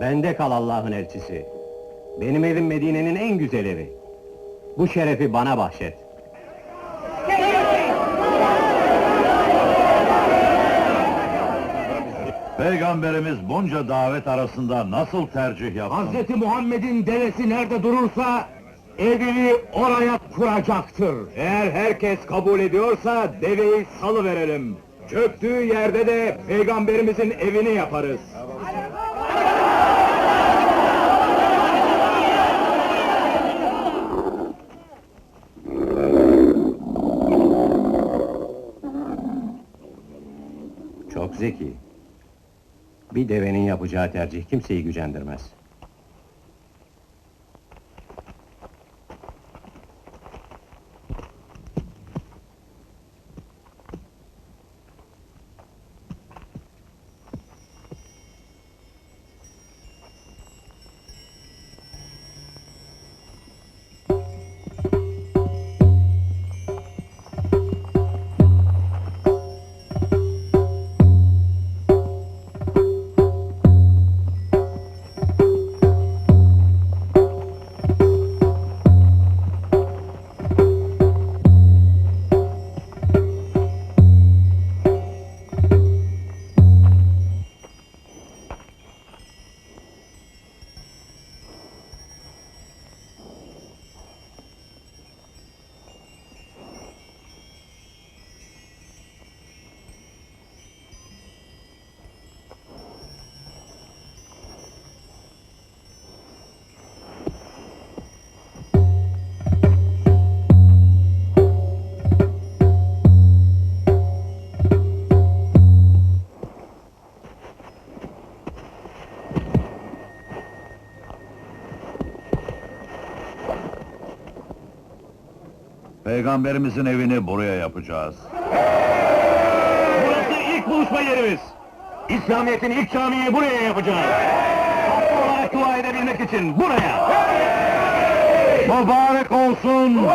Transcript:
Bende kal Allah'ın elçisi. Benim evim Medine'nin en güzel evi. Bu şerefi bana bahşet. Peygamberimiz bunca davet arasında nasıl tercih yaptı? Hazreti Muhammed'in devesi nerede durursa evini oraya kuracaktır. Eğer herkes kabul ediyorsa deveyi salı verelim. Çöktüğü yerde de peygamberimizin evini yaparız. Zeki. Bir devenin yapacağı tercih kimseyi gücendirmez. Peygamberimizin evini buraya yapacağız. Burası ilk buluşma yerimiz. İslamiyet'in ilk camiyi buraya yapacağız. Haklı olarak dua edebilmek için buraya. Mübarek olsun!